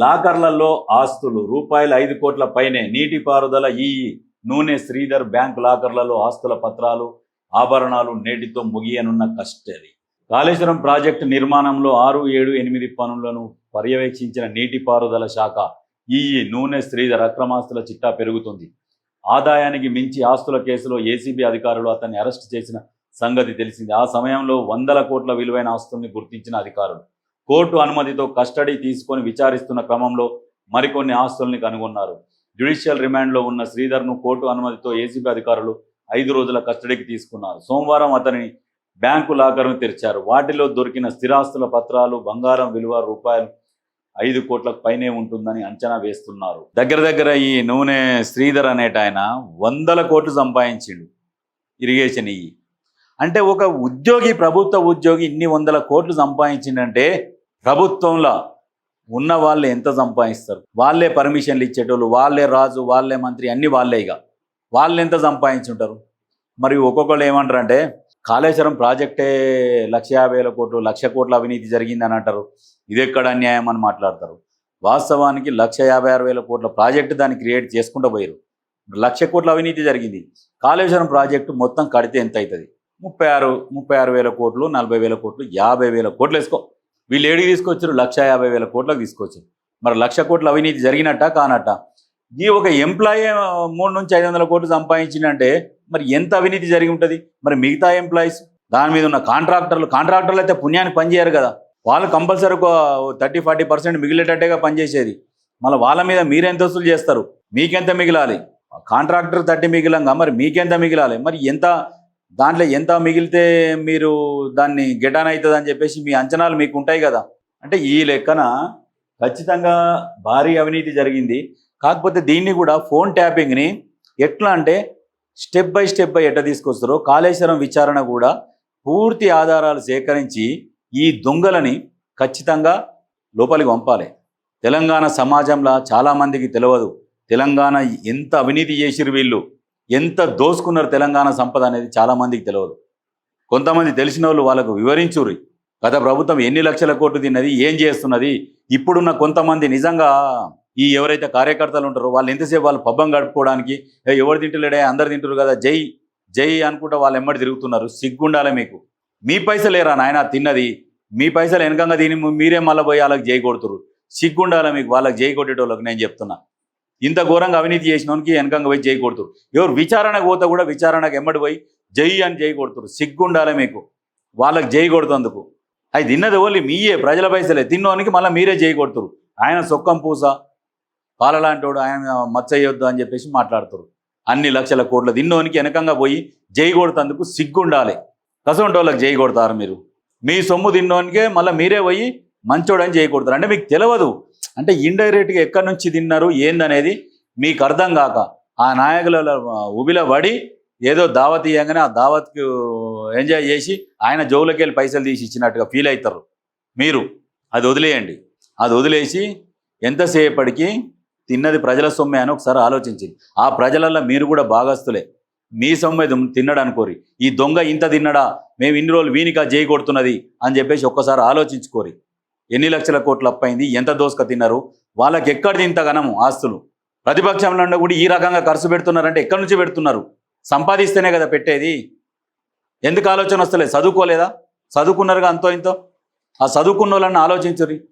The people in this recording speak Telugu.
లాకర్లలో ఆస్తులు రూపాయలు ఐదు కోట్ల పైనే నీటిపారుదల ఈ నూనె శ్రీధర్ బ్యాంక్ లాకర్లలో ఆస్తుల పత్రాలు ఆభరణాలు నేటితో ముగియనున్న కస్టడీ. కాళేశ్వరం ప్రాజెక్టు నిర్మాణంలో ఆరు ఏడు ఎనిమిది పనులను పర్యవేక్షించిన నీటిపారుదల శాఖ ఈ నూనె శ్రీధర్ అక్రమాస్తుల చిట్టా పెరుగుతుంది. ఆదాయానికి మించి ఆస్తుల కేసులో ఏసీబీ అధికారులు అతన్ని అరెస్ట్ చేసిన సంగతి తెలిసింది. ఆ సమయంలో వందల కోట్ల విలువైన ఆస్తుల్ని గుర్తించిన అధికారులు. కోర్టు అనుమతితో కస్టడీ తీసుకొని విచారిస్తున్న క్రమంలో మరికొన్ని ఆస్తుల్ని కనుగొన్నారు. జ్యుడిషియల్ రిమాండ్లో ఉన్న శ్రీధర్ను కోర్టు అనుమతితో ఏసీబీ అధికారులు ఐదు రోజుల కస్టడీకి తీసుకున్నారు. సోమవారం అతని బ్యాంకు లాకర్ను తెరిచారు. వాటిలో దొరికిన స్థిరాస్తుల పత్రాలు బంగారం విలువ రూపాయలు ఐదు కోట్లకు పైనే ఉంటుందని అంచనా వేస్తున్నారు. దగ్గర దగ్గర ఈ నూనె శ్రీధర్ అనేట ఆయన వందల కోట్లు సంపాదించిండు ఇరిగేషన్ ఇయ్యి. అంటే ఒక ఉద్యోగి ప్రభుత్వ ఉద్యోగి ఇన్ని వందల కోట్లు సంపాదించిండంటే ప్రభుత్వంలో ఉన్న వాళ్ళు ఎంత సంపాదిస్తారు? వాళ్ళే పర్మిషన్లు ఇచ్చేటోళ్ళు వాళ్ళే రాజు వాళ్ళే మంత్రి అన్ని వాళ్ళే ఇక. వాళ్ళు ఎంత సంపాదించుంటారు? మరి ఒక్కొక్కళ్ళు ఏమంటారు అంటే కాళేశ్వరం ప్రాజెక్టే లక్ష యాభై వేల కోట్లు లక్ష కోట్ల అవినీతి జరిగిందని అంటారు. ఇది ఎక్కడ అన్యాయం అని మాట్లాడతారు? వాస్తవానికి లక్ష యాభై ఆరు వేల కోట్ల ప్రాజెక్టు దాన్ని క్రియేట్ చేసుకుంటూ పోయారు లక్ష కోట్ల అవినీతి జరిగింది. కాళేశ్వరం ప్రాజెక్టు మొత్తం కడితే ఎంత అవుతుంది ముప్పై ఆరు ముప్పై ఆరు వేల కోట్లు నలభై వేల కోట్లు యాభై వేల కోట్లు వేసుకో. వీళ్ళు ఏడికి తీసుకొచ్చారు? లక్ష యాభై వేల కోట్లకు తీసుకొచ్చారు. మరి లక్ష కోట్ల అవినీతి జరిగినట్ట? కానట్ట. ఈ ఒక ఎంప్లాయీ మూడు నుంచి ఐదు వందల కోట్లు సంపాదించిందంటే మరి ఎంత అవినీతి జరిగి ఉంటుంది? మరి మిగతా ఎంప్లాయీస్? దాని మీద ఉన్న కాంట్రాక్టర్లు కాంట్రాక్టర్లు అయితే పుణ్యానికి పనిచేయరు కదా. వాళ్ళు కంపల్సరీ ఒక థర్టీ ఫార్టీ పర్సెంట్ మిగిలేటట్టుగా పనిచేసేది. మళ్ళీ వాళ్ళ మీద మీరెంత వసూలు చేస్తారు? మీకెంత మిగిలాలి? కాంట్రాక్టర్ థర్టీ మిగిలంగా మరి మీకెంత మిగిలాలి? మరి ఎంత దాంట్లో ఎంత మిగిలితే మీరు దాన్ని గెటాన్ అవుతుంది అని చెప్పేసి మీ అంచనాలు మీకు ఉంటాయి కదా. అంటే ఈ లెక్కన ఖచ్చితంగా భారీ అవినీతి జరిగింది. కాకపోతే దీన్ని కూడా ఫోన్ ట్యాపింగ్ని ఎట్లా అంటే స్టెప్ బై స్టెప్ బై ఎట్లా తీసుకొస్తారో కాళేశ్వరం విచారణ కూడా పూర్తి ఆధారాలు సేకరించి ఈ దొంగలని ఖచ్చితంగా లోపలికి పంపాలి. తెలంగాణ సమాజంలో చాలామందికి తెలియదు తెలంగాణ ఎంత అవినీతి చేసిరు వీళ్ళు. ఎంత దోసుకున్నారు తెలంగాణ సంపద అనేది చాలామందికి తెలియదు కొంతమంది తెలిసిన వాళ్ళు వాళ్ళకు వివరించుర్రి. గత ప్రభుత్వం ఎన్ని లక్షల కోట్లు తిన్నది ఏం చేస్తున్నది ఇప్పుడున్న కొంతమంది నిజంగా ఈ ఎవరైతే కార్యకర్తలు ఉంటారో వాళ్ళు ఎంతసేపు వాళ్ళు పబ్బం గడుపుకోవడానికి ఎవరు తింటలేడే అందరు తింటారు కదా జై జై అనుకుంటా వాళ్ళు ఎమ్మడి తిరుగుతున్నారు. సిగ్గుండాలి మీకు. మీ పైసలేరా నాయన తిన్నది? మీ పైసలు వెనకంగా తిని మీరే మళ్ళీ పోయి వాళ్ళకి జై కొడుతురు సిగ్గుండాలి మీకు వాళ్ళకి జై కొట్టేటోళ్ళకి నేను చెప్తున్నా. ఇంత ఘోరంగా అవినీతి చేసినోనికి వెనకంగా పోయి జై కొడుతురు. ఎవరు విచారణకు పోతే కూడా విచారణకు ఎమ్మడి పోయి జై అని జై కొడుతురు. సిగ్గుండాలి మీకు. వాళ్ళకి జై కొడుతందుకు అది తిన్నది ఓన్లీ మీయే ప్రజల పైసలే. తిన్నోనికి మళ్ళీ మీరే జై కొడుతురు. ఆయన సొక్కం పూస పాలలాంటోడు ఆయన మచ్చయ్యొద్దు అని చెప్పేసి మాట్లాడుతారు. అన్ని లక్షల కోట్ల తిన్నోనికి వెనకంగా పోయి జై కొడుతందుకు సిగ్గుండాలి. కసంటి వాళ్ళకి జై కొడతారు మీరు. మీ సొమ్ము తిన్నోనికే మళ్ళీ మీరే పోయి మంచోడని జై కొడతారు. అంటే మీకు తెలియదు అంటే ఇండైరెక్ట్గా ఎక్కడి నుంచి తిన్నారు ఏందనేది మీకు అర్థం కాక ఆ నాయకుల ఉబిల పడి ఏదో దావత్ ఇవ్వగానే ఆ దావత్కి ఎంజాయ్ చేసి ఆయన జోబులకి వెళ్ళి పైసలు తీసి ఇచ్చినట్టుగా ఫీల్ అవుతారు మీరు అది వదిలేయండి. అది వదిలేసి ఎంతసేపటికి తిన్నది ప్రజల సొమ్మే అని ఒకసారి ఆలోచించింది ఆ ప్రజలల్లో మీరు కూడా భాగస్తులే మీ సొమ్మే దుమ్- అనుకోరి. ఈ దొంగ ఇంత తిన్నడా? మేము ఇన్ని రోజులు వీనికా చేయి కొడుతున్నది అని చెప్పేసి ఒక్కసారి ఆలోచించుకోరి. ఎన్ని లక్షల కోట్లు అప్పైంది ఎంత దోసుక తిన్నారు? వాళ్ళకి ఎక్కడ ఇంత గనము ఆస్తులు. ప్రతిపక్షంలో కూడా ఈ రకంగా ఖర్చు పెడుతున్నారంటే ఎక్కడి నుంచి పెడుతున్నారు? సంపాదిస్తేనే కదా పెట్టేది. ఎందుకు ఆలోచన వస్తలేదు? చదువుకోలేదా? చదువుకున్నారుగా అంతో ఇంతో? ఆ చదువుకున్న వాళ్ళని ఆలోచించురి